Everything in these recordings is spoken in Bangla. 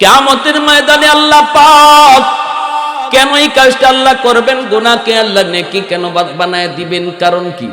কেমতের ময়দানে আল্লাহ পাক কেন এই কাজটা আল্লাহ করবেন? গুণাকে আল্লাহ নেকি কেন বানায় দিবেন? কারণ কি?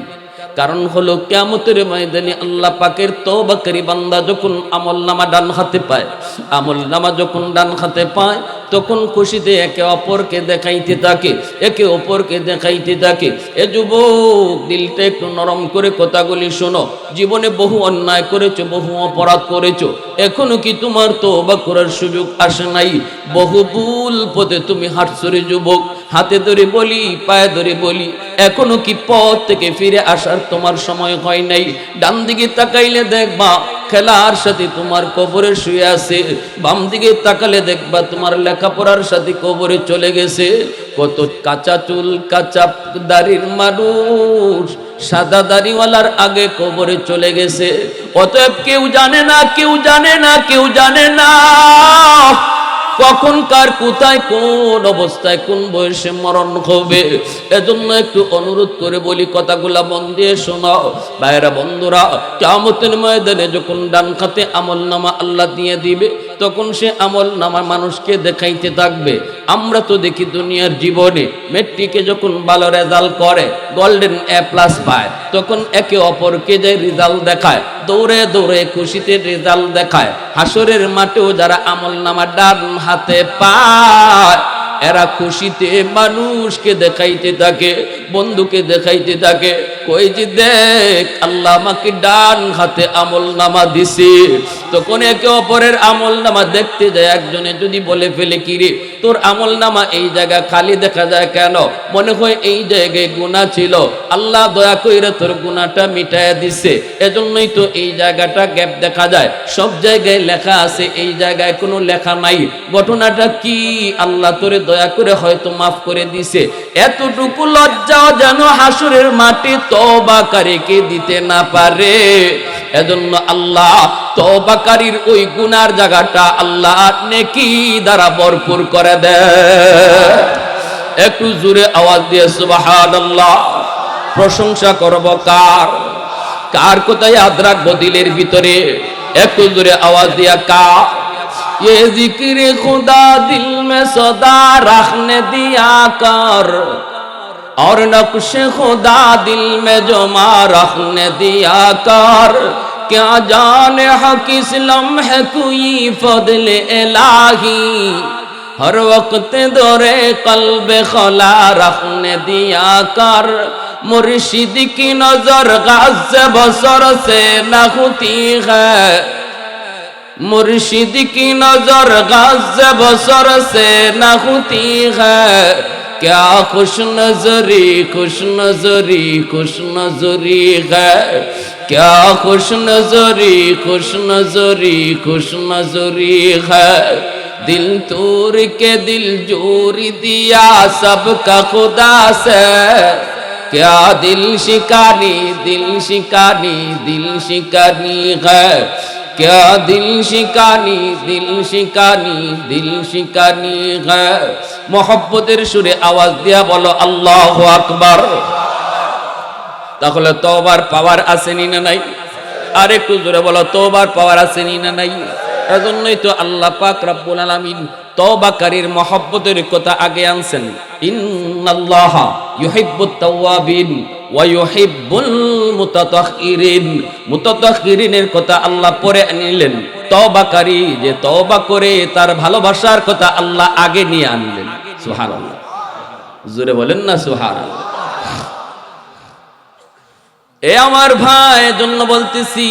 কারণ হলো কেমতের ময়দানে আল্লাহ পাকের তওবাকারী বান্দা যখন আমল নামা ডান হাতে পায় আমল নামা যখন ডান হাতে পায়, তখন খুশিতে একে অপরকে দেখাইতে থাকে, একে অপরকে দেখাইতে থাকে। এ যুবক, দিলটা একটু নরম করে কথাগুলি শোনো। জীবনে বহু অন্যায় করেছ, বহু অপরাধ করেছ। এখনও কি তোমার তওবা করার সুযোগ আসে নাই? বহু ভুল পথে তুমি হাঁটছরে যুবক। হাতে ধরে বলি, পায়ে ধরে বলি, এখনও কি পথ থেকে ফিরে আসার তোমার সময় হয় নাই? ডান দিকে তাকাইলে দেখবা, খেলার সাথে তোমার কবরে শুয়ে আছে। বাম দিকে তাকালে দেখবা, তোমার লেখাপড়ার সাথে কবরে চলে গেছে। কত কাঁচা চুল, কাঁচা দাড়ির মানুষ, সাদা দাড়িওয়ালার আগে কবরে চলে গেছে। অতএব কেউ জানে না, কেউ জানে না, কেউ জানে না। কখন কার কোথায় কোন অবস্থায় কোন বয়সে মরণ হবে? এজন্য একটু অনুরোধ করে বলি, কথাগুলা মন দিয়ে শোনাও। ভাইরা বন্ধুরা কেমতের ময়দানে যখন ডান খাতে আমল নামা আল্লাহ দিয়ে দিবে তখন সে আমল নামা মানুষকে দেখাইতে থাকবে। আমরা তো দেখি দুনিয়ার জীবনে মেট্রিকে যখন ভালো রেজাল্ট করে গোল্ডেন এ প্লাস পায়, তখন একে অপরকে যে রেজাল্ট দেখায়, দৌড়ে দৌড়ে খুশিতে রেজাল্ট দেখায়। হাসরের মাঠেও যারা আমল নামা ডান হাতে পায় এরা খুশিতে মানুষকে দেখাইতে থাকে, বন্ধুকে দেখাইতে থাকে। কই যে দেখ, আল্লাহ আমাকে ডান হাতে আমল নামা দিছে। তখন একে অপরের আমল নামা দেখতে যায়, একজনে যদি বলে ফেলে কিরে তোর আমল নামা এই জায়গা খালি দেখা যায় কেন? মনে হয় এই জায়গায় গুণা ছিল। আল্লাহ দয়া কইরে তোর গুণাটা মিটায় দিছে। এজন্যই তো এই জায়গাটা গ্যাপ দেখা যায়। সব জায়গায় লেখা আছে, এই জায়গায় কোনো লেখা নাই। ঘটনাটা কি? আল্লাহ তোরে দয়া করে হয়তো মাফ করে দিছে। এতটুকু লজ্জাও যেন হাসুরের মাটি তবাকারীকে দিতে না পারে। এজন্য আল্লাহ তবাকারীর ওই গুনার জায়গাটা আল্লাহ নেকি দ্বারা ভরপুর করে দেয় একটু জোরে আওয়াজ দিয়ে সুবহানাল্লাহ। প্রশংসা করব কার? কার কোথায় আদ্রাক বদিলের ভিতরে? একটু জোরে আওয়াজ দিয়া কার? یہ ذکر خدا دل میں صدا رکھنے دیا کر۔ اور نقش خدا دل میں جو ماں رکھنے دیا کر۔ کیا جان حق اس لمحے کوئی فضل الہی؟ ہر وقت دورے قلب خلا رکھنے دیا کر۔ مرشد کی نظر غز بسر سے نہ ہوتی ہے۔ मुर्शिद की नजर गाज बसर से न होती है क्या खुश नजरी खुश नजरी खुश नजरी है क्या खुश नजरी खुश नजरी खुश नजरी है दिल तोड़ के दिल जोड़ दिया सबका खुदा से क्या दिल शिकानी दिल शिकानी दिल शिकानी है क्या दिल शिकानी दिल शिकानी दिल शिकानी है মোহব্বতের সুরে আওয়াজ দিয়া বলো আল্লাহ আকবার তাহলে তোবার পাওয়ার আসেনি না নাই আর একটু জোরে বলো তোবার পাওয়ার আসেনি না নাই এজন্যই তো আল্লাহ পাক রব্বুল আলামিন তওবাকারীর মহব্বতের কথা আগে আনছেন ইন্নাল্লাহ ইউহিব্বুত তাওয়াবিন ওয়া ইউহিব্বুল মুতাতাহহিরিন মুতাতাহহিরিনের কথা আল্লাহ পরে যে করে তার ভালোবাসার কথা আল্লাহ আগে নিয়ে আনলেন। জোরে বলেন না এ আমার ভাই জন্য বলতেছি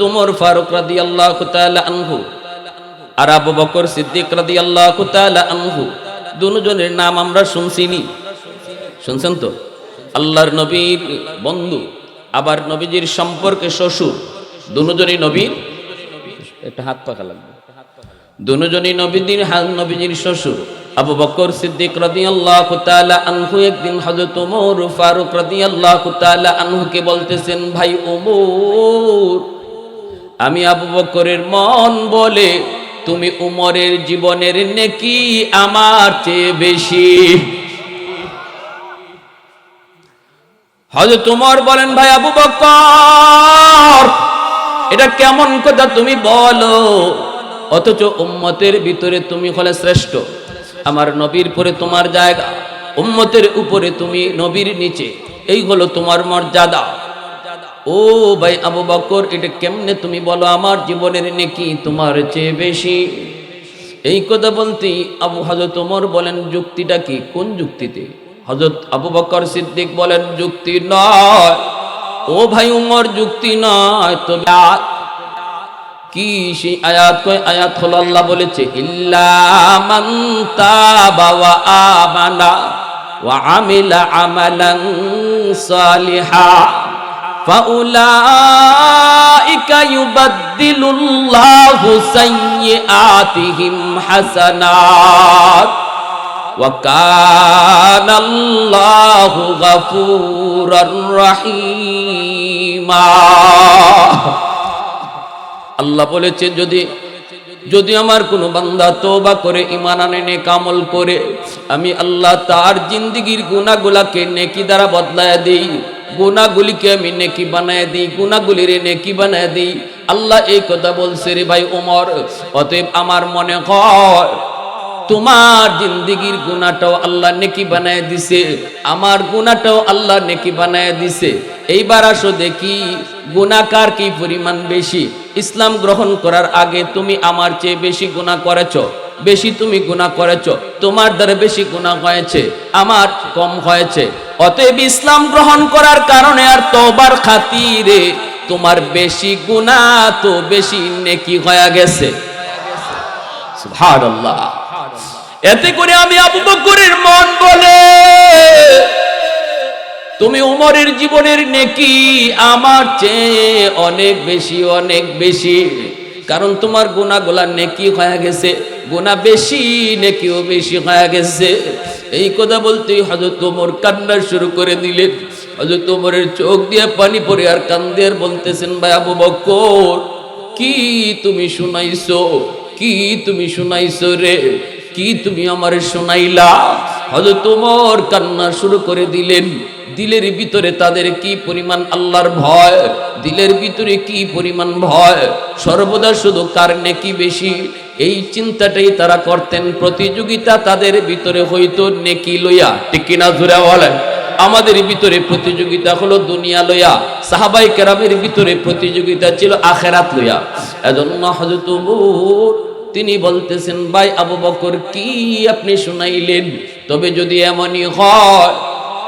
উমর ফারুক রাদিয়াল্লাহু তাআলা আনহু আর আবু বকর সিদ্দিক রাদিয়াল্লাহু তাআলা আনহু, দুজনের নাম আমরা শুনছিনি শুনছেন তো? আল্লাহর নবীর বন্ধু, আবার নবীজির সম্পর্কে শ্বশুর, দুজনই নবীর, একটা হাত পাকা লাগবে। দুজনই নবীদের হাল, নবীজির শ্বশুর, আবু বকর সিদ্দিক রাদিয়াল্লাহু তাআলা আনহু, একদিন হযরত ওমর ফারুক রাদিয়াল্লাহু তাআলা আনহুকে বলতেছেন, ভাই ওমর আমি আবু বকরের মন বলে তুমি উমরের জীবনের নেকি আমার চেয়ে বেশি। হযরত ওমর বলেন, ভাই আবু বকর, এটা কেমন কথা তুমি বলো? অথচ উম্মতের ভিতরে তুমি হলে শ্রেষ্ঠ। আমার নবীর পরে তোমার জায়গা, উম্মতের উপরে তুমি নবীর নিচে। এই হলো তোমার মর্যাদা। ও ভাই আবু বকর, এটা কেমনে তুমি বলো? আমার জীবনের নেকি তোমার চেয়ে বেশি। এই কথা বলতেই আবু হজরত ওমর বলেন, যুক্তিটা কি? কোন যুক্তিতে? হজরত আবু বকর সিদ্দিক বলেন, যুক্তি নয়। ও ভাই উমর, যুক্তি নয়। তো কি সেই আয়াত? কয় আয়াত হল আল্লাহ বলেছে ইল্লামান তাবা হাসানাত। وكان الله غفورا رحيما আল্লাহ বলেছে যদি যদি আমার কোনো বান্দা তোবা করে ইমান আনে নেক আমল করে আমি আল্লাহ তার জিন্দিগির গুণাগুলাকে নেকি দ্বারা বদলায় দিই গুণাগুলিকে আমি নেকি বানায় দিই গুণাগুলির নেকি বানায় দিই আল্লাহ এই কথা বলছে রে ভাই ওমর অতএব আমার মনে হয় তোমার জিন্দিগির গুণাটাও আল্লাহ নেকি বানায় দিছে, আমার গুণাটাও আল্লাহ নেকি বানায় দিছে। এইবার আসো দেখি গুণাকার কি পরিমাণ বেশি? ইসলাম গ্রহণ করার আগে তুমি আমার চেয়ে বেশি গুণা করেছ, বেশি তুমি গুণা করেছ, তোমার দ্বারা বেশি গুণা হয়েছে, আমার কম হয়েছে। অতএব ইসলাম গ্রহণ করার কারণে আর তোবার খাতিরে তোমার বেশি গুণা তো বেশি নেকি হয়ে গেছে। সুবহানাল্লাহ। এতে করে আমি আবু বকরের মন বলে, তুমি উমরের জীবনের নেকি আমার চেয়ে অনেক বেশি অনেক বেশি। কারণ তোমার গুণাগুলা নেকি হয়ে গেছে, গুণা বেশি, নেকিও বেশি হয়ে গেছে। এই কথা বলতেই হজরত ওমর কান্না শুরু করে দিলেন। হজরত ওমরের চোখ দিয়ে পানি পড়ে আর কান্দে আর বলতেছেন, ভাই আবু বকর, কি তুমি শুনাইছো? কি তুমি শুনাইছো রে? কি তুমি আমারে শোনাইলা? হয়তো তোমার কান্না শুরু করে দিলেন। দিলের ভিতরে তাদের কি পরিমাণ আল্লাহর ভয়? দিলের ভিতরে কি পরিমাণ ভয়? সর্বদা শুধু কার নেকি বেশি? এই চিন্তাটাই তারা করতেন। প্রতিযোগিতা তাদের ভিতরে হইতো নেকি লইয়া। ঠিক কিনা জুড়ে বলেন? আমাদের ভিতরে প্রতিযোগিতা হলো দুনিয়া লইয়া। সাহাবাই কেরামের ভিতরে প্রতিযোগিতা ছিল আখেরাত লইয়া। এজন্য উমর তিনি বলতেছেন, ভাই আবু বকর, কি আপনি শুনাইলেন? তবে যদি এমনই হয়,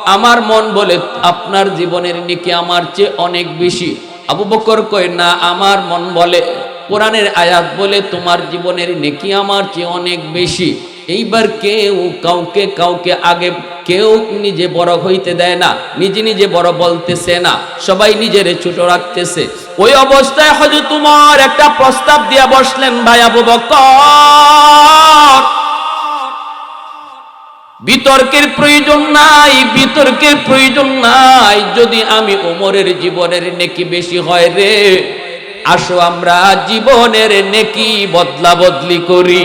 আমার মন বলে আপনার জীবনের নিকে আমার চেয়ে অনেক বেশি। আবু বকর কয়, না, আমার মন বলে, কোরআনের আয়াত বলে তোমার জীবনের নেকি আমার চেয়ে অনেক বেশি। এইবার কেউ কাউকে কাউকে আগে কেউ নিজে বড় হইতে দেয় না, নিজে নিজে বড় বলতেছে না, সবাই নিজের ছোট রাখতেছে। ওই অবস্থায় হয়তো তোমার একটা প্রস্তাব দিয়া বসলেন, ভাই আবু বকর, বিতর্কের প্রয়োজন নাই, বিতর্কের প্রয়োজন নাই, যদি আমি ওমরের জীবনের নেকি বেশি হয় রে, আসো আমরা জীবনের নেকি বদলা বদলি করি।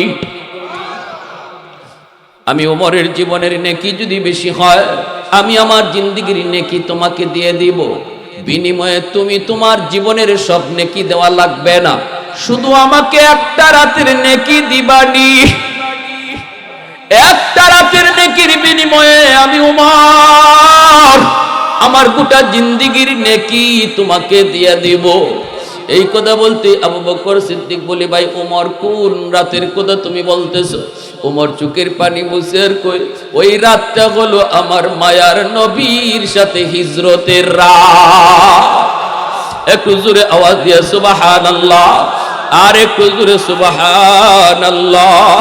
আমি ওমরের জীবনের নেকি যদি বেশি হয়, আমি আমার জিন্দিগির নেকি তোমাকে দিয়ে দিব। বিনিময়ে তুমি তোমার জীবনের সব নেকি দেওয়া লাগবে না। শুধু আমাকে একটা রাতের নেকি দিবানি। একটা রাতের নেকির বিনিময়ে আমি উমার আমার গোটা জিন্দিগির নেকি তোমাকে দিয়ে দিব। এই কথা বলতে আবু বকর সিদ্দিক বলি ভাই ওমর কোন রাতের কথা তুমি বলতেছো ওমর চুকের পানি মুসের কই ওই রাতটা হলো আমার মায়ার নবীর সাথে হিজরতের রাত একটু জোরে আওয়াজ দিয়ে সুবাহান আল্লাহ আর একটু জোরে সুবাহান আল্লাহ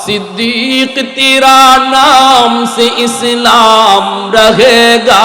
सिद्दीक तेरा नाम से इस्लाम रहेगा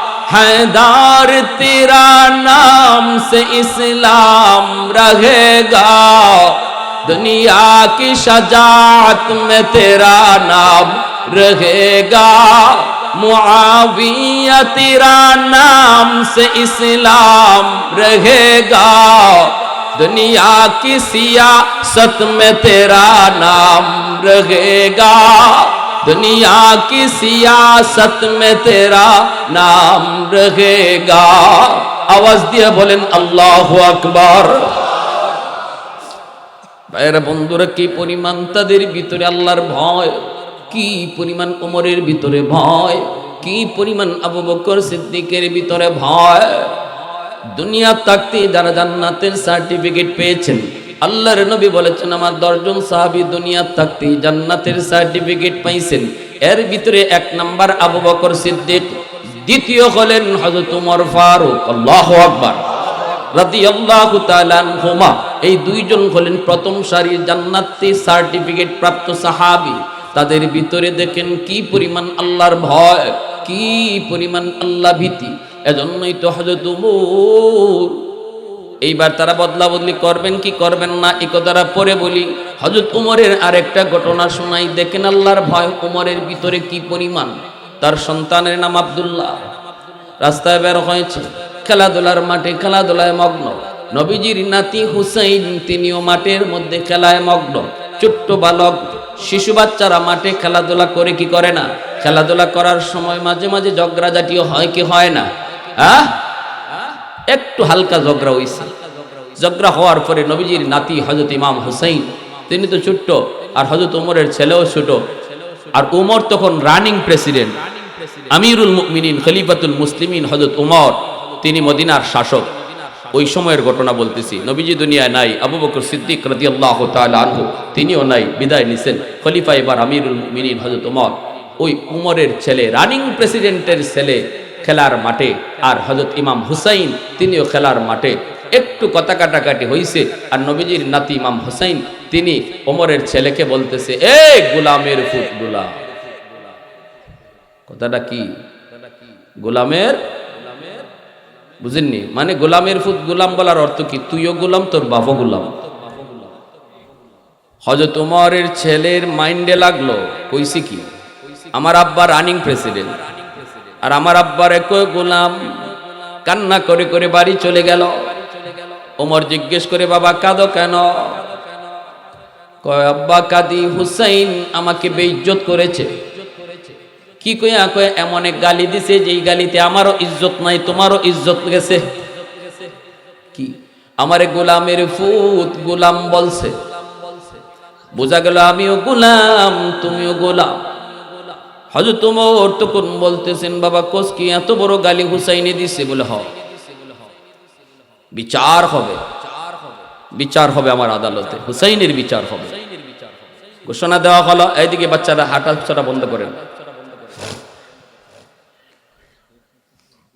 حیدار دار تیرا نام سے اسلام رہے گا۔ دنیا کی شجاعت میں تیرا نام رہے گا۔ معاویہ تیرا نام سے اسلام رہے گا۔ دنیا کی سیاست میں تیرا نام رہے گا۔ दुनिया की सियासत में तेरा नाम रहेगा आवाज দিয়ে বলেন আল্লাহু আকবার ভাইরা বন্ধুরা কি পরিমাণ তাদের ভিতরে আল্লাহর ভয় কি পরিমাণ ওমরের ভিতরে ভয় কি পরিমাণ আবু বকর সিদ্দিকের ভিতরে ভয় দুনিয়া থাকতে যারা জান্নাতের সার্টিফিকেট পেয়েছেন আল্লাহর নবী বলেছেন, আমার দশজন সাহাবি দুনিয়া থাকতে জান্নাতের সার্টিফিকেট পাইছেন। এর ভিতরে এক নাম্বার আবু বকর সিদ্দিক, দ্বিতীয় হলেন হযরত উমর ফারুক, আল্লাহু আকবার, রাদিয়াল্লাহু তাআলা আনহুমা। এই দুইজন হলেন প্রথম সারির জান্নাতি সার্টিফিকেট প্রাপ্ত সাহাবী। তাদের ভিতরে দেখেন কি পরিমাণ আল্লাহর ভয়, কি পরিমাণ আল্লাহ ভীতি। এজন্যই তো হযরত উমর এইবার তারা বদলা বদলি করবেন কি করবেন না, এ কথাটা পরে বলি। হজরত উমরের আরেকটা ঘটনা শোনাই, দেখেন আল্লাহর ভয়, উমরের ভিতরে কি পরিমাণ? তার সন্তানের নাম আব্দুল্লাহ। রাস্তায় বের হয়েছে, খেলাধুলার মাঠে, খেলাধুলায় মগ্ন। নবীজির নাতি হুসাইন, তিনিও মাঠের মধ্যে খেলায় মগ্ন। ছোট্ট বালক, শিশু বাচ্চারা মাঠে খেলাধুলা করে কি করে না? খেলাধুলা করার সময় মাঝে মাঝে ঝগড়াঝাটিও হয় কি হয় না? আহ! একটু হালকা ঝগড়া হইছে। ঝগড়া হওয়ার পরে নবীজির নাতি হজরত ইমাম হুসাইন, তিনি তো ছোট্ট, আর হজরত উমরের ছেলেও ছোট। আর উমর তখন রানিং প্রেসিডেন্ট। আমিরুল মুমিনিন, খলিফাতুল মুসলিমিন হজরত উমর, তিনি মদিনার শাসক। ওই সময়ের ঘটনা বলতেছি, নবীজি দুনিয়ায় নাই, আবু বকর সিদ্দিক রদি আল্লাহ আনহু, তিনিও নাই, বিদায় নিছেন। খলিফা এবার আমিরুল মুমিনিন হজরত উমর, ওই উমরের ছেলে, রানিং প্রেসিডেন্টের ছেলে খেলার মাঠে। আর হজরত ইমাম হুসাইন, তিনিও খেলার মাঠে। একটু কথা কাটাকাটি হইছে, আর নবীজির নাতি ইমাম হুসাইন, তিনি ওমরের ছেলেকে বলতেছে, এ গোলামের ফুট গোলাম। কথাটা কি? গোলামের? বুঝেননি? মানে গোলামের ফুট গোলাম বলার অর্থ কি? তুইও গোলাম, তোর বাবা গোলাম। হজরত উমরের ছেলের মাইন্ডে লাগল, কইছি কি? আমার আব্বা রানিং প্রেসিডেন্ট। আর আমার আব্বার একই গোলাম? কান্না করে করে বাড়ি চলে গেল। ওমর জিজ্ঞেস করে, বাবা, কাঁদো কেন? কয়, আব্বা, কাদি। হুসাইন আমাকে বেইজ্জত করেছে। কি কইয়া কয়, এমন এক গালি দিছে, যেই গালিতে আমারও ইজ্জত নাই, তোমারও ইজ্জত গেছে। কি? আমারে গোলামের ফুত গোলাম বলছে। বোঝা গেল, আমিও গোলাম, তুমিও গোলাম। হজরত তোমর তখন বলতেছেন, বাবা কোস কি এত বড় গালি হুসাইনে দিছে বলে হ বিচার হবে। বিচার হবে আমার আদালতে। হুসাইনের বিচার হবে। ঘোষণা দেওয়া হলো, এইদিকে বাচ্চারা হাঁটা ছাটা বন্ধ করেন।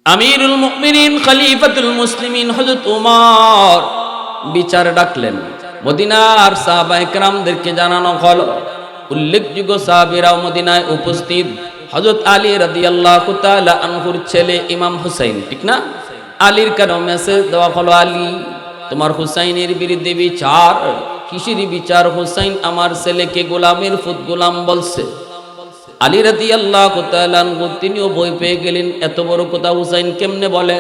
আমিরুল মুমিনিন, খলিফাতুল মুসলিমিন, হযরত উমর বিচার ডাকলেন। মদিনার সাহাবা একরামদেরকে জানানো হলো উল্লেখযোগ্য সাহাবীরাও মদিনায় উপস্থিত। হযরত আলী রাদিয়াল্লাহু তাআলা আনহুর ছেলে ইমাম হুসাইন, ঠিক না? আলীর কেন মেসেজ দেওয়া হলো আলী? তোমার হুসাইনের বিরুদ্ধে বিচার। কিসের বিচার? হুসাইন আমার ছেলেকে গোলামের ফুত গোলাম বলছে। আলী রাদি আল্লাহ তিনিও বই পেয়ে গেলেন। এত বড় কথা হুসাইন কেমনে বলে?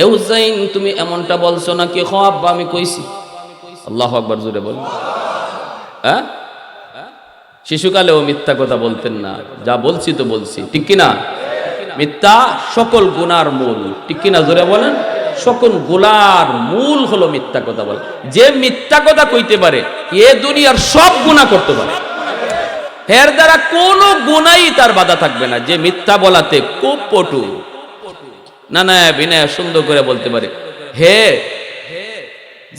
এ হুসাইন, তুমি এমনটা বলছো নাকি? হ আব্বা, আমি কইছি। আল্লাহ আকবার জুড়ে বল। হ্যাঁ? শিশুকালেও মিথ্যা কথা বলতেন না। যা বলছি তো বলছি। ঠিক কিনা মিথ্যা সকল গুনার মূল। ঠিক কিনা জোরে বলেন। সকলগুলার মূল হলো মিথ্যা কথা বলা। যে মিথ্যা কথা কইতে পারে, এ দুনিয়ার সব গুণা করতে পারে। এর দ্বারা কোনো গুণাই তার বাধা থাকবে না। যে মিথ্যা বলাতে খুব পটু। না না, বিনয়, সুন্দর করে বলতে পারে। হে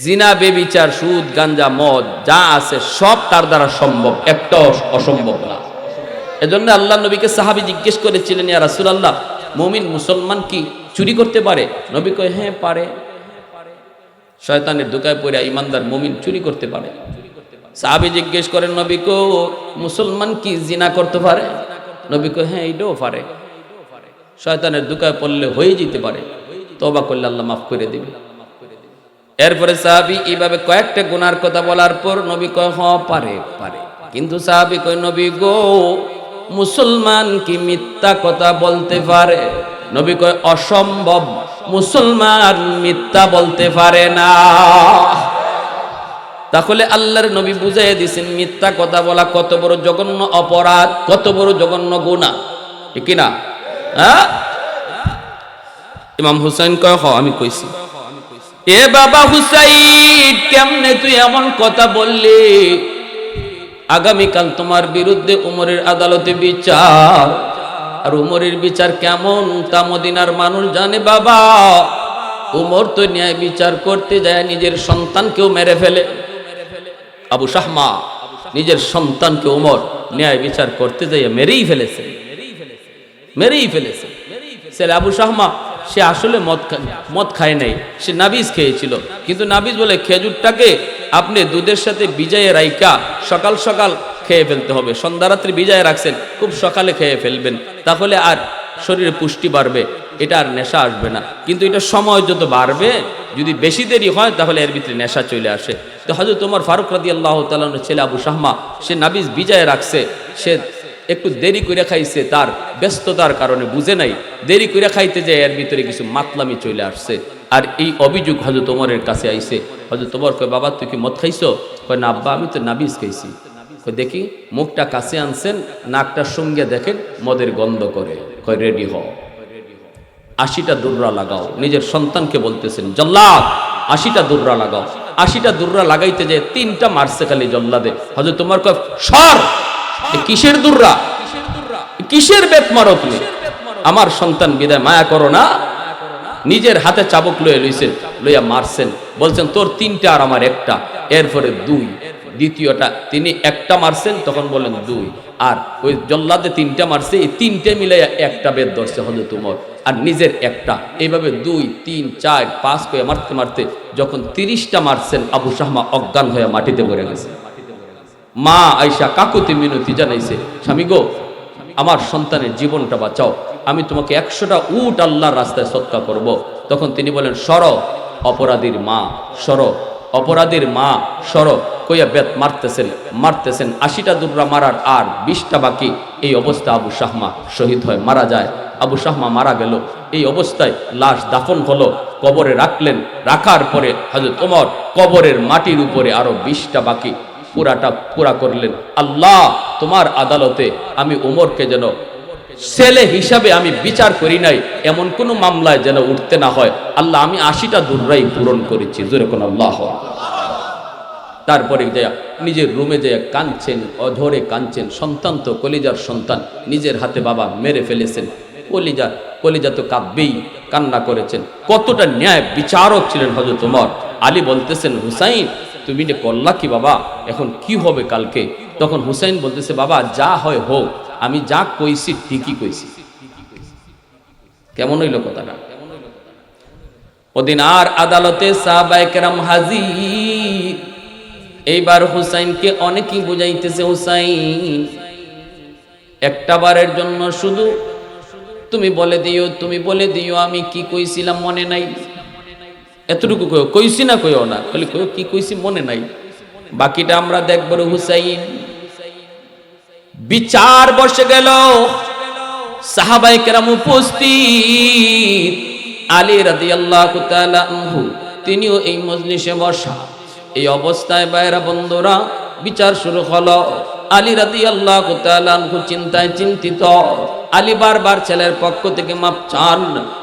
জিনা, বেবিচার, সুদ, গাঞ্জা, মদ, যা আছে সব তার দ্বারা সম্ভব একটাও অসম্ভব না। এজন্য আল্লাহ নবীকে সাহাবি জিজ্ঞেস করেছিলেন, ইয়া রাসূলুল্লাহ, মুমিন মুসলমান কি চুরি করতে পারে? নবী কয় হ্যাঁ পারে। শয়তানের দোকায় পড়ে ইমানদার মুমিন চুরি করতে পারে। সাহাবি জিজ্ঞেস করেন, নবী কো, মুসলমান কি জিনা করতে পারে? নবী কয় হ্যাঁ এইটাও পারে। শয়তানের দোকায় পড়লে হয়ে যেতে পারে। তবা করলে আল্লাহ মাফ করে দিবে। এরপরে সাহাবি এইভাবে কয়েকটা গুনার কথা বলার পর নবী কয়, হ, পারে পারে। কিন্তু সাহাবি কয়, নবী গো, মুসলমান কি মিথ্যা কথা বলতে পারে? নবী কয়, অসম্ভব, মুসলমান মিথ্যা বলতে পারে না। তাহলে আল্লাহর নবী বুঝাই দিছেন, মিথ্যা কথা বলা কত বড় জঘন্য অপরাধ, কত বড় জঘন্য গুণা ঠিক না? হ্যাঁ? ইমাম হুসাইন কয়, হ, আমি কইছি। এ বাবা হুসাইন, কেমনে তুই এমন কথা বললি? আগামীকাল তোমার বিরুদ্ধে উমরের আদালতে বিচার। আর উমরের বিচার কেমন? তা মদিনার মানুষ জানে বাবা, উমর তো ন্যায় বিচার করতে যায়, নিজের সন্তানকেও মেরে ফেলে। আবু শাহমা নিজের সন্তানকে উমর ন্যায় বিচার করতে যাই মেরেই ফেলেছে। মেরেই ফেলেছে। ছেলে আবু শাহমা সে আসলে মদ মদ খায় নাই। সে নাবিজ খেয়েছিল। কিন্তু নাবিজ বলে, খেজুরটাকে আপনি দুধের সাথে বিজয়ে রাইকা সকাল সকাল খেয়ে ফেলতে হবে। সন্ধ্যা রাত্রি বিজয়ে রাখছেন, খুব সকালে খেয়ে ফেলবেন। তাহলে আর শরীরে পুষ্টি বাড়বে, এটা আর নেশা আসবে না। কিন্তু এটা সময় যত বাড়বে, যদি বেশি দেরি হয়, তাহলে এর ভিতরে নেশা চলে আসে। তো হয়তো তোমার ফারুক রাদি আল্লাহ তালানোর ছেলে আবু শাহমা, সে নাবিজ বিজয়ে রাখছে। সে একটু দেরি করে খাইছে, তার ব্যস্ততার কারণে বুঝে নাই। দেরি করে খাইতে যায়, এর ভিতরে কিছু মাতলামি চলে আসছে। আর এই অভিযোগ হজরত তোমারের কাছে আইছে। হজরত তোমার কয়, বাবা, তুই কি মদ খাইছো? কয়, না, আব্বা, আমি তো নাবিজ খাইছি। কয়, দেখি, মুখটা কাছে আনছেন নাকটার সঙ্গে দেখেন, মদের গন্ধ করে। কয়, রেডি হও আশিটা দুর্রা লাগাও। নিজের সন্তানকে বলতেছেন, জল্লাদ, আশিটা দুর্রা লাগাও। আশিটা দুর্রা লাগাইতে যে তিনটা মারছে খালি জল্লাদে। হজরত তোমার কয়, সর! কিসের দুর্রা? কিসের বেত মারো তুমি আমার সন্তান বিদায়, মায়া করো না। নিজের হাতে চাবুক লয়ে লইছেন, লইয়া মারছেন। বলছেন, তোর তিনটা আর আমার একটা। এরপরে দুই, দ্বিতীয়টা, তিনি একটা মারছেন, তখন বলেন দুই। আর ওই জল্লাদে তিনটা মারছে, এই তিনটে মিলাইয়া একটা বেদ ধরছে হলে তোমার আর নিজের একটা। এইভাবে দুই, তিন, চার, পাঁচ করে মারতে মারতে যখন তিরিশটা মারছেন, আবু শাহমা অজ্ঞান হয়ে মাটিতে পড়ে গেছে। মা আইসা কাকুতি মিনতি জানাইছে, স্বামী গো, আমার সন্তানের জীবনটা বাঁচাও। আমি তোমাকে একশোটা উট আল্লাহর রাস্তায় সৎকা করব। তখন তিনি বলেন, সর, অপরাধীর মা, সর, অপরাধীর মা, সর। কইয়া বেত মারতেছেন মারতেছেন। আশিটা দুর্রা মারার আর বিশটা বাকি। এই অবস্থা আবু শাহমা শহীদ হয়, মারা যায়। আবু শাহমা মারা গেল। এই অবস্থায় লাশ দাফন হলো, কবরে রাখলেন। রাখার পরে হজরত ওমর কবরের মাটির উপরে আরও বিশটা বাকি। পুরাটা পুরা করলেন। আল্লাহ, তোমার আদালতে আমি উমরকে যেন ছেলে হিসাবে আমি বিচার করি নাই, এমন কোনো মামলায় যেন উঠতে না হয়। আল্লাহ, আমি আশিটা দুর্রাই পূরণ করেছি, জোরে কোন আল্লাহ। তারপরে যে নিজের রুমে যে কাঁদছেন, অধরে কাঁদছেন, সন্তান তো কলিজার সন্তান, নিজের হাতে বাবা মেরে ফেলেছেন, কলিজা কলিজা তো কাব্যেই কান্না করেছেন। কতটা ন্যায় বিচারক ছিলেন হজরত উমর আলী বলতেছেন, হুসাইন তুমি যে করলা কি বাবা? এখন কি হবে কালকে? তখন হুসাইন বলতেছে, বাবা, যা হয় হোক, আমি যা কইছি ঠিকই কইছি। কেমন হইল কথাটা? ওদিন আর আদালতে সাহবাইকেরাম হাজির। এইবার হুসাইনকে অনেকেই বুঝাইতেছে, হুসাইন, একটা বারের জন্য শুধু তুমি বলে দিও, তুমি বলে দিও, আমি কি কইছিলাম মনে নাই? এতটুকু কইও, কইছি না কইও না, খালি কইও, কি কইছি মনে নাই। বাকিটা আমরা দেখব হুসাইন বিচার বসে গেল সাহাবাই কেরাম উপস্থিত। আলী রাদিয়াল্লাহু তাআলা আনহু, তিনিও এই মজলিসে বসা। এই অবস্থায় বাইরা বন্ধুরা, বিচার শুরু হলো। আলী তাআলা আনহু চিন্তায় চিন্তিত। আলী বারবার ছেলের পক্ষ থেকে মাপ চান,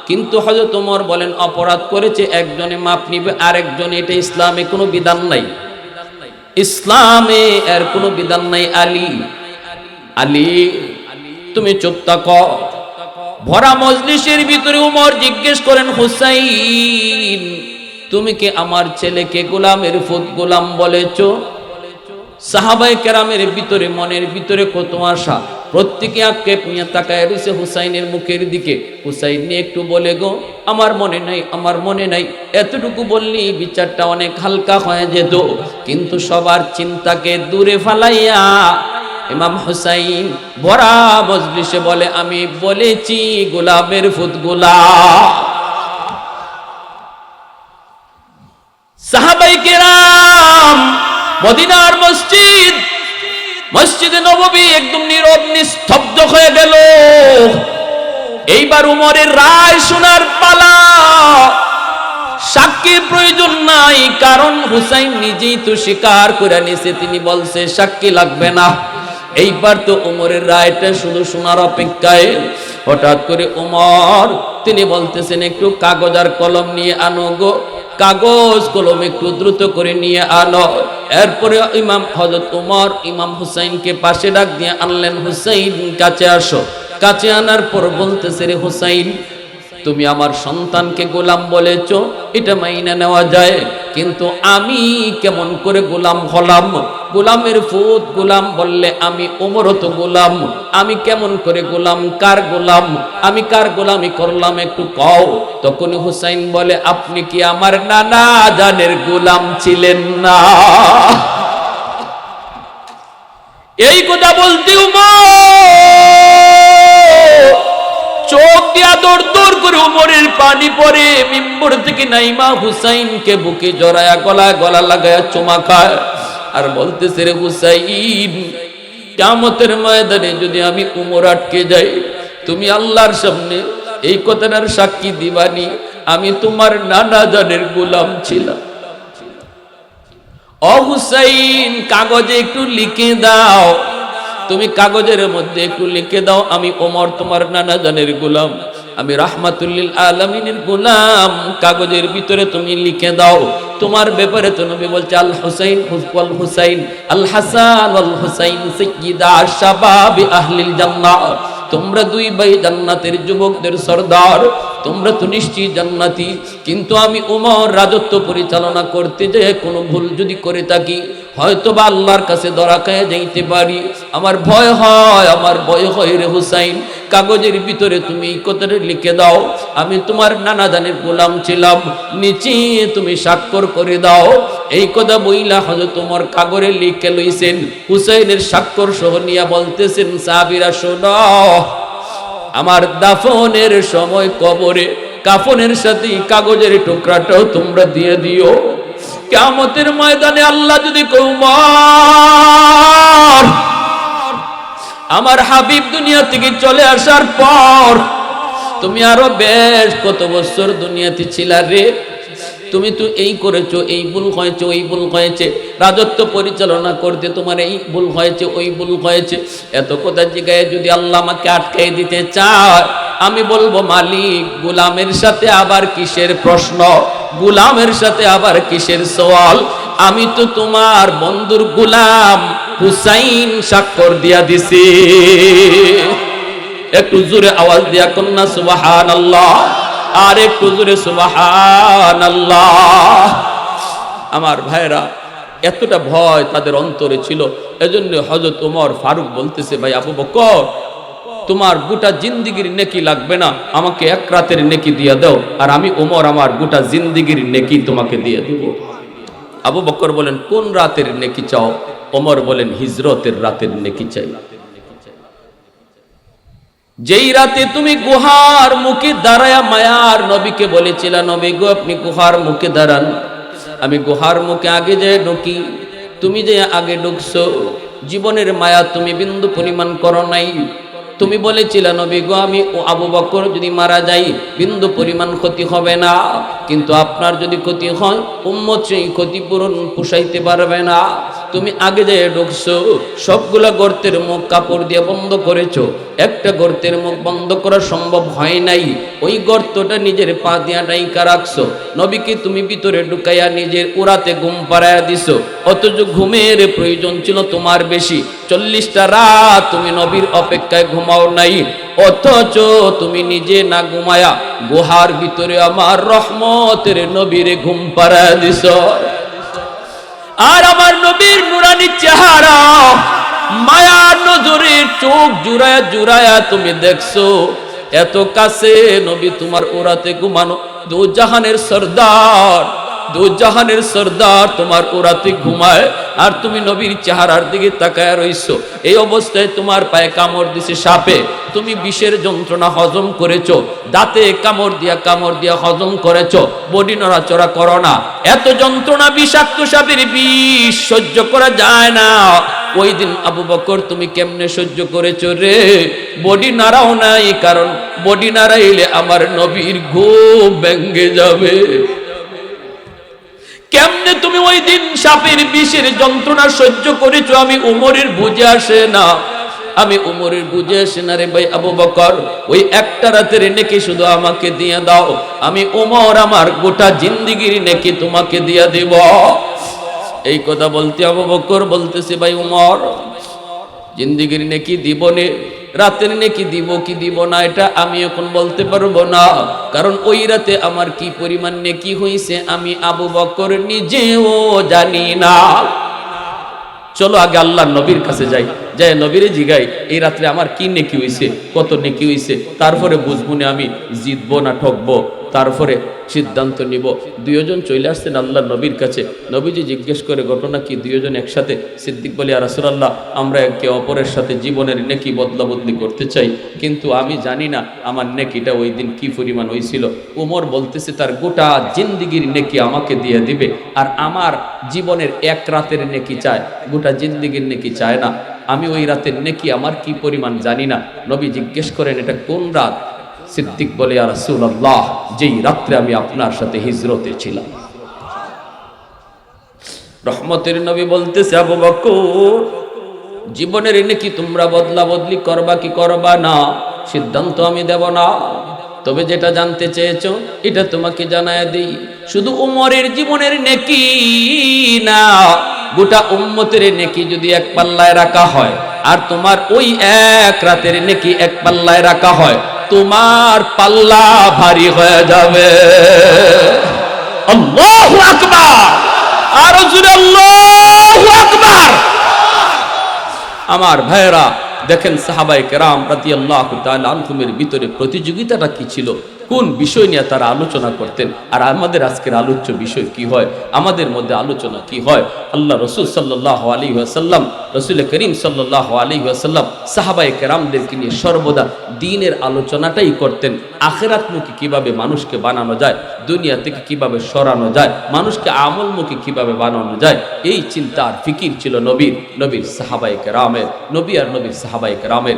কিন্তু হযরত ওমর বলেন, অপরাধ করেছে, একজনে মাপ নিবে, আরেকজন, এটা ইসলামে কোনো বিধান নাই। ইসলামে এর কোনো বিধান নাই, আলী। আলী, তুমি চুপ থাকো। ভরা মজলিসের ভিতরে উমর জিজ্ঞেস করেন, হুসাইন, তুমি কি আমার ছেলেকে গোলামের ফুত গোলাম বলেছ? সাহাবাই কেরামের ভিতরে, মনের ভিতরে কত আশা। প্রত্যেকে আক্ষেপ নিয়ে তাকায় রয়েছে হুসাইনের মুখের দিকে। হুসাইন নিয়ে একটু বলে, গো, আমার মনে নাই, আমার মনে নাই। এতটুকু বললি বিচারটা অনেক হালকা হয়ে যেত। কিন্তু সবার চিন্তাকে দূরে ফালাইয়া ইমাম হুসাইন বরা মজলিসে বলে, আমি বলেছি, গোলাপের ফুট গোলাপ সাহাবাই কেরাম মদিনার মসজিদ, মসজিদে নববী একদম নীরব, নিস্তব্ধ হয়ে গেল। এইবার উমরের রায় শোনার পালা। সাক্ষীর প্রয়োজন নাই, কারণ হুসাইন নিজেই তো স্বীকার করে নিছে। তিনি বলছে, সাক্ষী লাগবে না। এইবার তো উমরের রায়টা শুধু শোনার অপেক্ষায় হঠাৎ করে উমর, তিনি বলতেছেন, একটু কাগজ আর কলম নিয়ে আনো গো। কাগজ কলম একটু দ্রুত করে নিয়ে আনো। এরপরে ইমাম হজরত উমর ইমাম হুসাইনকে পাশে ডাক দিয়ে আনলেন, হুসাইন, কাছে আসো। কাছে আনার পর বলতেছে, রে হুসাইন, তুমি আমার সন্তানকে গোলাম বলেছ, এটা মাইনা নেওয়া যায়। কিন্তু আমি কেমন করে গোলাম হলাম? গোলামের ফুত গোলাম বললে, আমি ওমর তো গোলাম, আমি কেমন করে গোলাম, কার গোলাম, আমি কার গোলামি করলাম একটু কও। তখন হুসাইন বলে, আপনি কি আমার নানা জানের গোলাম ছিলেন না? এই কথা বলতে চোখ দিয়া দৌড় দৌড় করে উমরের পানি পরে মিম্বর থেকে নাইমা হুসাইনকে বুকে জড়ায়া গলায় গলা লাগায়া চুমা খায়। আর বলতেছে, রে হুসাইন কামতের ময়দানে যদি আমি উমর আটকে যাই, তুমি আল্লাহর সামনে এই কথাটার সাক্ষী দিবানি, আমি তোমার নানা জনের গোলাম ছিলাম। ও হুসাইন, কাগজে একটু লিখে দাও। তুমি কাগজের মধ্যে একটু লিখে দাও, আমি ওমর তোমার নানা জনের গোলাম। আমি রাহমাতুল্লিল আলমিনের গোলাম, কাগজের ভিতরে তুমি লিখে দাও। তোমার ব্যাপারে তো নবী বলছে, আল হুসাইন হুসওয়াল হুসাইন, আল হাসান আল হুসাইন সাইয়্যিদা শাবাবি আহলিল জান্নাহ তোমরা দুই ভাই জান্নাতের যুবকদের সর্দার, তোমরা তো নিশ্চয়ই জান্নাতি। কিন্তু আমি উমর রাজত্ব পরিচালনা করতে যে কোনো ভুল যদি করে থাকি হয়তো বা আল্লাহর কাছে দরা খায় যাইতে পারি। আমার ভয় হয়, আমার ভয় হয় রে হুসাইন। কাগজের ভিতরে তুমি এই কথাটা লিখে দাও। আমি তোমার নানা দানের গোলাম ছিলাম। নিচে তুমি স্বাক্ষর করে দাও। এই কথা বইলা হয়তো তোমার কাগরে লিখে লইছেন। হুসাইনের স্বাক্ষর সহ নিয়া বলতেছেন সাবিরা শোনো। আমার দাফনের সময় কবরে কাফনের সাথে কাগজের টুকরাটাও তোমরা দিয়ে দিও। কেমতের ময়দানে আল্লাহ যদি কৌমার আমার হাবিব দুনিয়া থেকে চলে আসার পর তুমি আরও বেশ কত বছর দুনিয়াতে ছিলা রে? তুমি তো এই করেছ, এই ভুল হয়েছে, ওই ভুল হয়েছে। রাজত্ব পরিচালনা করতে তোমার এই ভুল হয়েছে, ওই ভুল হয়েছে। এত কথা জিগায় যদি আল্লাহ আমাকে আটকাই দিতে চায়, আমি বলব, মালিক, গুলামের সাথে আবার কিসের প্রশ্ন? গুলামের সাথে আবার কিসের সওয়াল? আমি তো তোমার বন্ধুর গুলাম, হুসাইন স্বাক্ষর দিয়া দিছি। একটু জোরে আওয়াজ দিয়া কন্যা সুবাহান আল্লাহ আর একটু জোরে সুবাহান আমার ভাইরা এতটা ভয় তাদের অন্তরে ছিল। এজন্য হজরত উমর ফারুক বলতেছে, ভাই আবু বকর, তোমার গোটা জিন্দিগির নেকি লাগবে না। আমাকে এক রাতের নেকি দিয়ে দাও, আর আমি ওমর আমার গোটা জিন্দিগির নেকি তোমাকে দিয়ে দেব। আবু বকর বলেন, কোন রাতের নেকি চাও? ওমর বলেন, হিজরতের রাতের নেকি চাই। যেই রাতে তুমি গুহার মুখে দাঁড়ায়া মায়ার নবীকে বলেছিল, নবী গো, আপনি গুহার মুখে দাঁড়ান। আমি গুহার মুখে আগে যে ঢুকি। তুমি যে আগে ঢুকছো, জীবনের মায়া তুমি বিন্দু পরিমাণ করো নাই। তুমি বলেছিলে, নবী গো, আমি ও আবু বকর যদি মারা যাই, বিন্দু পরিমাণ ক্ষতি হবে না। কিন্তু আপনার যদি ক্ষতি হয়, উম্মত সেই ক্ষতিপূরণ পোষাইতে পারবে না। তুমি আগে যে ঢুকছো, সবগুলা গর্তের মুখ কাপড় দিয়ে বন্ধ করেছ। একটা গর্তের মুখ বন্ধ করা সম্ভব হয় নাই। ওই গর্তটা নিজের পা দিয়া ডাইকা রাখছো। নবীকে তুমি ভিতরে ঢুকাইয়া নিজের উড়াতে ঘুম পাড়াইয়া দিছো। অথচ ঘুমের প্রয়োজন ছিল তোমার বেশি। চল্লিশটা রাত তুমি নবীর অপেক্ষায় ঘুমাও নাই। অথচ তুমি নিজে না ঘুমায়া গুহার ভিতরে আমার রহমতের নবীরে ঘুম পাড়াইয়া দিছ। আর আমার নবীর নুরানি চেহারা মায়ার নজরের চোখ জুড়ায়া জুড়ায়া তুমি দেখছ। এত কাছে নবী তোমার ওরাতে ঘুমানো দু জাহানের সর্দার। দু জাহানের সর্দার তোমার ওরাতে ঘুমায়, আর তুমি নবীর চেহারার দিকে তাকায় রইছো। এই অবস্থায় তোমার পায়ে কামড় দিছে সাপে। তুমি বিষের যন্ত্রণা হজম করেছ, দাঁতে কামড় দিয়া কামড় দিয়া হজম করেছ, বডি নড়াচড়া করো না। এত যন্ত্রণা বিষাক্ত সাপের বিষ সহ্য করা যায় না। ওই দিন আবু বকর, তুমি কেমনে সহ্য করেছ রে? বডি নাড়াও নাই, কারণ বডি নাড়াইলে আমার নবীর ঘুম ভেঙ্গে যাবে। কেমনে তুমি ওই দিন সাপের বিষের যন্ত্রণা সহ্য করেছ? আমি উমরের বুঝে আসে না। আমি উমরের বুঝে আসে না রে ভাই আবু বকর। ওই একটা রাতের নেকি শুধু আমাকে দিয়ে দাও। আমি উমর, আমার গোটা জিন্দিগির নেকি তোমাকে দিয়ে দেব। এই কথা বলতে আবু বকর বলতেছে, ভাই উমর, জিন্দিগির নেকি দিব নে। রাতের নেকি দিব কি দিব না, এটা আমি এখন বলতে পারব না। কারণ ওই রাতে আমার কি পরিমাণ নেকি হয়েছে আমি আবু বকর নিজেও জানি না। চলো আগে আল্লাহ নবীর কাছে যাই যাই নবীরে জিগাই, এই রাত্রে আমার কি নেকি হইছে, কত নেকি হইছে, তারপরে বুঝব না আমি, জিতবো না ঠকবো। তারপরে সিদ্ধান্ত নিব। দুইজন চলে আসছেন আল্লাহ নবীর কাছে। নবীজি জিজ্ঞেস করে, ঘটনা কি? দুইজন একসাথে সিদ্দিক বলি আর রাসূলুল্লাহ, আমরা একে অপরের সাথে জীবনের নেকি বদলা বদলি করতে চাই। কিন্তু আমি জানি না আমার নেকিটা ওই দিন কি পরিমাণ হয়েছিল উমর বলতেছে, তার গোটা জিন্দিগির নেকি আমাকে দিয়ে দিবে। আর আমার জীবনের এক রাতের নেকি চায়। গোটা জিন্দিগির নেকি চায় না। আমি ওই রাতের নেকি আমার কি পরিমাণ জানি না। নবী জিজ্ঞেস করেন, এটা কোন রাত? সিদ্দিক বলে আর রাসূলুল্লাহ, যেই রাত্রে আমি আপনার সাথে হিজরতে ছিলাম। রহমতের নবী বলতেছে, আবু বকর, জীবনের এনে কি তোমরা বদলা বদলি করবা কি করবা না? সিদ্ধান্ত আমি দেব না। তবে যেটা জানতে চেয়েছো, এটা তোমাকে জানায় দিই। শুধু উমরের জীবনের নেকি না, গোটা উম্মতের নেকি যদি এক পাল্লায় রাখা হয়, আর তোমার ওই এক রাতের নেকি এক পাল্লায় রাখা হয় তোমার পাল্লা ভারী হয়ে যাবে। আর আমার ভাইরা দেখেন সাহাবাই কেরাম রাতি আল্লাহ আনহুমের ভিতরে প্রতিযোগিতাটা কি ছিল? কোন বিষয় নিয়ে তারা আলোচনা করতেন? আর আমাদের আজকের আলোচ্য বিষয় কি হয়? আমাদের মধ্যে আলোচনা কি হয়? আল্লাহ রসুল সাল্লাহ আলী আসাল্লাম রসুল করিম সাল্লাহ আলী আসাল্লাম সাহাবাই কেরামদেরকে নিয়ে সর্বদা দিনের আলোচনাটাই করতেন। আখেরাতমুখী কীভাবে মানুষকে বানানো যায়? দুনিয়া থেকে কীভাবে সরানো যায়? মানুষকে আমলমুখী কীভাবে বানানো যায়? এই চিন্তা আর ফিকির ছিল নবীর নবীর সাহাবাই কেরামের, নবী আর নবীর সাহাবাই কেরামের।